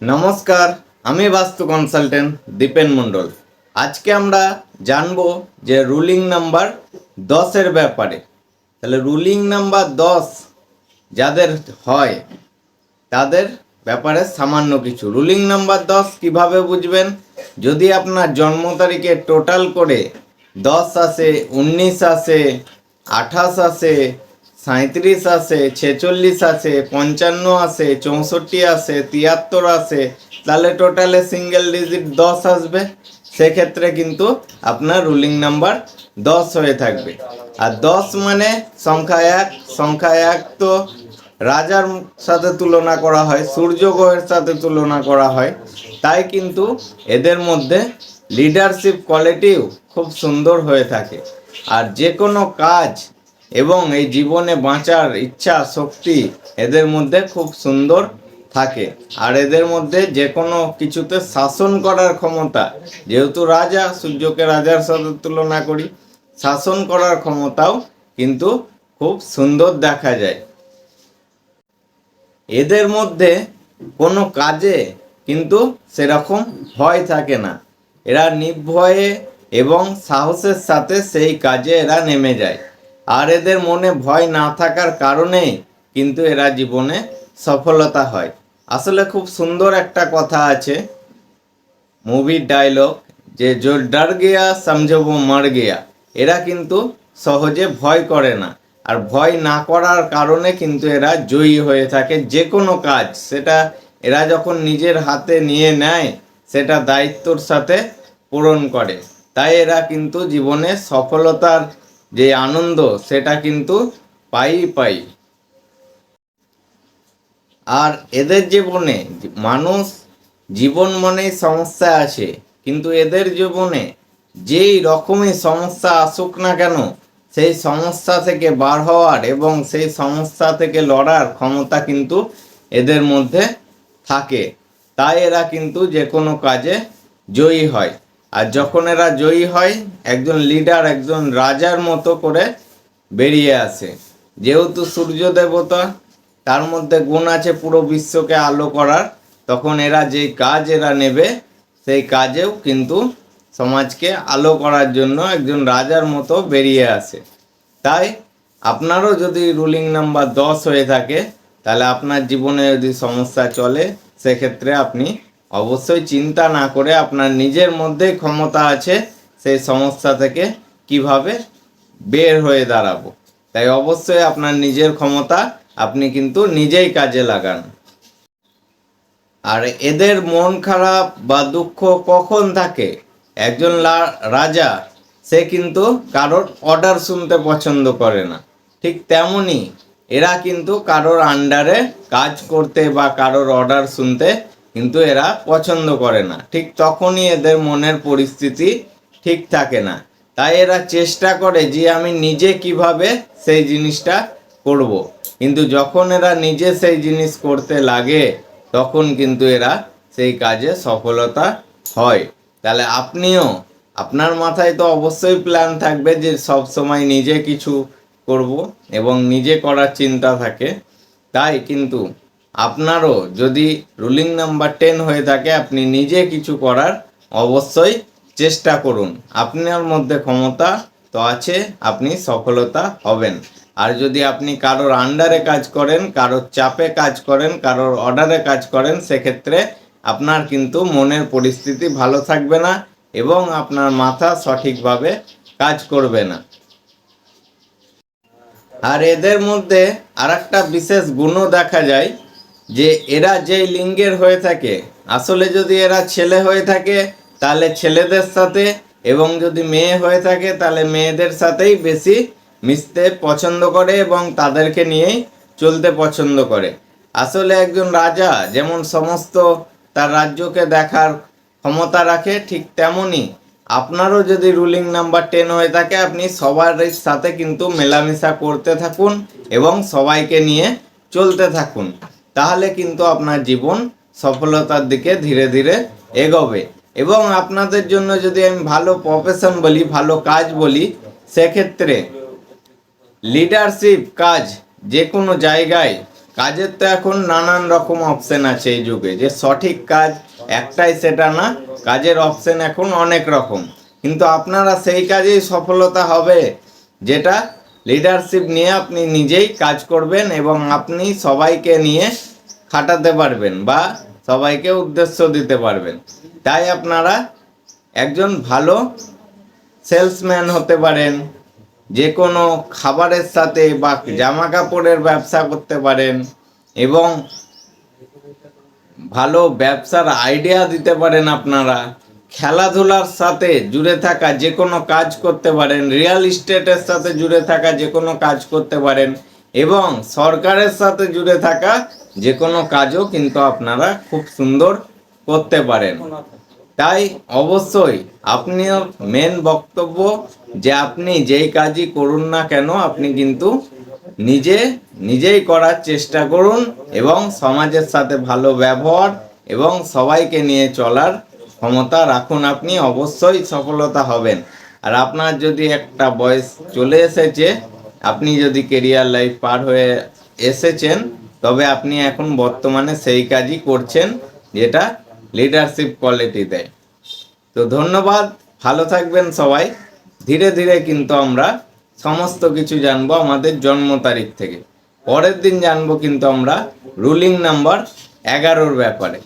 নমস্কার, আমি বাস্তু কনসালটেন্ট দীপেন মণ্ডল। আজকে আমরা জানব যে রুলিং নাম্বার দশের ব্যাপারে। তাহলে রুলিং নাম্বার দশ যাদের হয়, তাদের ব্যাপারে সামান্য কিছু। রুলিং নাম্বার দশ কীভাবে বুঝবেন? যদি আপনার জন্ম তারিখে টোটাল করে দশ আসে, উনিশ আসে, আঠাশ আসে সাঁত্রিশ আসে ছেচল্লিশ আসে পঞ্চান্ন আসে চৌষট্টি আসে তিয়াত্তর আসে তাহলে টোটালে সিঙ্গেল ডিজিট দশ আসবে। সেক্ষেত্রে কিন্তু আপনার রুলিং নাম্বার দশ হয়ে থাকবে। আর দশ মানে সংখ্যা এক সংখ্যা এক তো রাজার সাথে তুলনা করা হয়, সূর্য গ্রহের সাথে তুলনা করা হয়। তাই কিন্তু এদের মধ্যে লিডারশিপ কোয়ালিটিও খুব সুন্দর হয়ে থাকে। আর যে কোনো কাজ এবং এই জীবনে বাঁচার ইচ্ছা, শক্তি এদের মধ্যে খুব সুন্দর থাকে। আর এদের মধ্যে যে কোনো কিছুতে শাসন করার ক্ষমতা, যেহেতু রাজা সূর্যকে রাজার সাথে তুলনা করি, শাসন করার ক্ষমতাও কিন্তু খুব সুন্দর দেখা যায়। এদের মধ্যে কোনো কাজে কিন্তু সেরকম ভয় থাকে না। এরা নির্ভয়ে এবং সাহসের সাথে সেই কাজে এরা নেমে যায়। আর এদের মনে ভয় না থাকার কারণে কিন্তু এরা জীবনে সফলতা হয়। আসলে খুব সুন্দর একটা কথা আছে মুভির ডায়লগ যে জো ডার গিয়া, সমঝবো মর গিয়া, এরা কিন্তু সহজে ভয় করে না। আর ভয় না করার কারণে কিন্তু এরা জয়ী হয়ে থাকে যে কোনো কাজ। সেটা এরা যখন নিজের হাতে নিয়ে নেয়, সেটা দায়িত্বর সাথে পূরণ করে। তাই এরা কিন্তু জীবনে সফলতার যে আনন্দ, সেটা কিন্তু পাই পাই। আর এদের জীবনে মানুষ জীবন মনেই সমস্যা আছে, কিন্তু এদের জীবনে যেই রকমই সমস্যা আসুক না কেন, সেই সমস্যা থেকে বার হওয়ার এবং সেই সমস্যা থেকে লড়ার ক্ষমতা কিন্তু এদের মধ্যে থাকে। তাই এরা কিন্তু যে কোনো কাজে জয়ী হয়। আর যখন এরা জয়ী হয়, একজন লিডার একজন রাজার মতো করে বেরিয়ে আসে। যেহেতু সূর্য দেবতা, তার মধ্যে গুণ আছে পুরো বিশ্বকে আলো করার, তখন এরা যেই কাজ এরা নেবে, সেই কাজেও কিন্তু সমাজকে আলো করার জন্য একজন রাজার মতো বেরিয়ে আসে। তাই আপনারও যদি রুলিং নাম্বার দশ হয়ে থাকে, তাহলে আপনার জীবনে যদি সমস্যা চলে, সেক্ষেত্রে আপনি অবশ্যই চিন্তা না করে আপনার নিজের মধ্যেই ক্ষমতা আছে সেই সমস্যা থেকে কীভাবে বের হয়ে দাঁড়াবো। তাই অবশ্যই আপনার নিজের ক্ষমতা আপনি কিন্তু নিজেই কাজে লাগান। আর এদের মন খারাপ বা দুঃখ কখন থাকে? একজন রাজা, সে কিন্তু কারোর অর্ডার শুনতে পছন্দ করে না। ঠিক তেমনই এরা কিন্তু কারোর আন্ডারে কাজ করতে বা কারোর অর্ডার শুনতে কিন্তু এরা পছন্দ করে না। ঠিক তখনই এদের মনের পরিস্থিতি ঠিক থাকে না। তাই এরা চেষ্টা করে যে আমি নিজে কীভাবে সেই জিনিসটা করব। কিন্তু যখন এরা নিজে সেই জিনিস করতে লাগে, তখন কিন্তু এরা সেই কাজে সফলতা হয়। তাহলে আপনিও, আপনার মাথায় তো অবশ্যই প্ল্যান থাকবে যে সব সময় নিজে কিছু করব এবং নিজে করার চিন্তা থাকে। তাই কিন্তু আপনারও যদি রুলিং নাম্বার টেন হয়ে থাকে, আপনি নিজে কিছু করার অবশ্যই চেষ্টা করুন। আপনার মধ্যে ক্ষমতা তো আছে, আপনি সফলতা হবেন। আর যদি আপনি কারোর আন্ডারে কাজ করেন, কারোর চাপে কাজ করেন, কারোর অর্ডারে কাজ করেন, সেক্ষেত্রে আপনার কিন্তু মনের পরিস্থিতি ভালো থাকবে না এবং আপনার মাথা সঠিকভাবে কাজ করবে না। আর এদের মধ্যে আর বিশেষ গুণও দেখা যায় যে এরা যেই লিঙ্গের হয়ে থাকে, আসলে যদি এরা ছেলে হয়ে থাকে, তাহলে ছেলেদের সাথে এবং যদি মেয়ে হয়ে থাকে, তাহলে মেয়েদের সাথেই বেশি মিশতে পছন্দ করে এবং তাদেরকে নিয়েই চলতে পছন্দ করে। আসলে একজন রাজা যেমন সমস্ত তার রাজ্যকে দেখার ক্ষমতা রাখে, ঠিক তেমনই আপনারও যদি রুলিং নাম্বার টেন হয়ে থাকে, আপনি সবার সাথে কিন্তু মেলামেশা করতে থাকুন এবং সবাইকে নিয়ে চলতে থাকুন। তাহলে কিন্তু আপনার জীবন সফলতার দিকে ধীরে ধীরে এগোবে। এবং আপনাদের জন্য যদি আমি ভালো প্রফেশন বলি, ভালো কাজ বলি, সেক্ষেত্রে লিডারশিপ কাজ যে কোনো জায়গায়, কাজের তো এখন নানান রকম অপশন আছে এই যুগে। যে সঠিক কাজ একটাই সেটা না, কাজের অপশন এখন অনেক রকম। কিন্তু আপনারা সেই কাজেই সফলতা হবে, যেটা লিডারশিপ নিয়ে আপনি নিজেই কাজ করবেন এবং আপনি সবাইকে নিয়ে খাটাতে পারবেন বা সবাইকে উদ্দেশ্য দিতে পারবেন। তাই আপনারা একজন ভালো সেলসম্যান হতে পারেন, যে কোনো খাবারের সাথে বা জামা কাপড়ের ব্যবসা করতে পারেন এবং ভালো ব্যবসার আইডিয়া দিতে পারেন আপনারা। খেলাধুলার সাথে জুড়ে থাকা যে কোনো কাজ করতে পারেন রিয়েল ইস্টেটের সাথে জুড়ে থাকা যে কোনো কাজ করতে পারেন, এবং সরকারের সাথে জুড়ে থাকা যে কোনো কাজও কিন্তু আপনারা খুব সুন্দর করতে পারেন। তাই অবশ্যই আপনিও মেন বক্তব্য যে আপনি যেই কাজই করুন না কেন, আপনি কিন্তু নিজে নিজেই করার চেষ্টা করুন, এবং সমাজের সাথে ভালো ব্যবহার, এবং সবাইকে নিয়ে চলার ক্ষমতা রাখুন আপনি, অবশ্যই সফলতা হবেন। আর আপনার যদি একটা বয়স চলে এসেছে, আপনি যদি কেরিয়ার লাইফ পার হয়ে এসেছেন, তবে আপনি এখন বর্তমানে সেই কাজই করছেন, যেটা লিডারশিপ কোয়ালিটি দেয় তো ধন্যবাদ, ভালো থাকবেন সবাই। ধীরে ধীরে কিন্তু আমরা সমস্ত কিছু জানব আমাদের জন্ম তারিখ থেকে। পরের দিন জানব কিন্তু আমরা রুলিং নাম্বার এগারোর ব্যাপারে।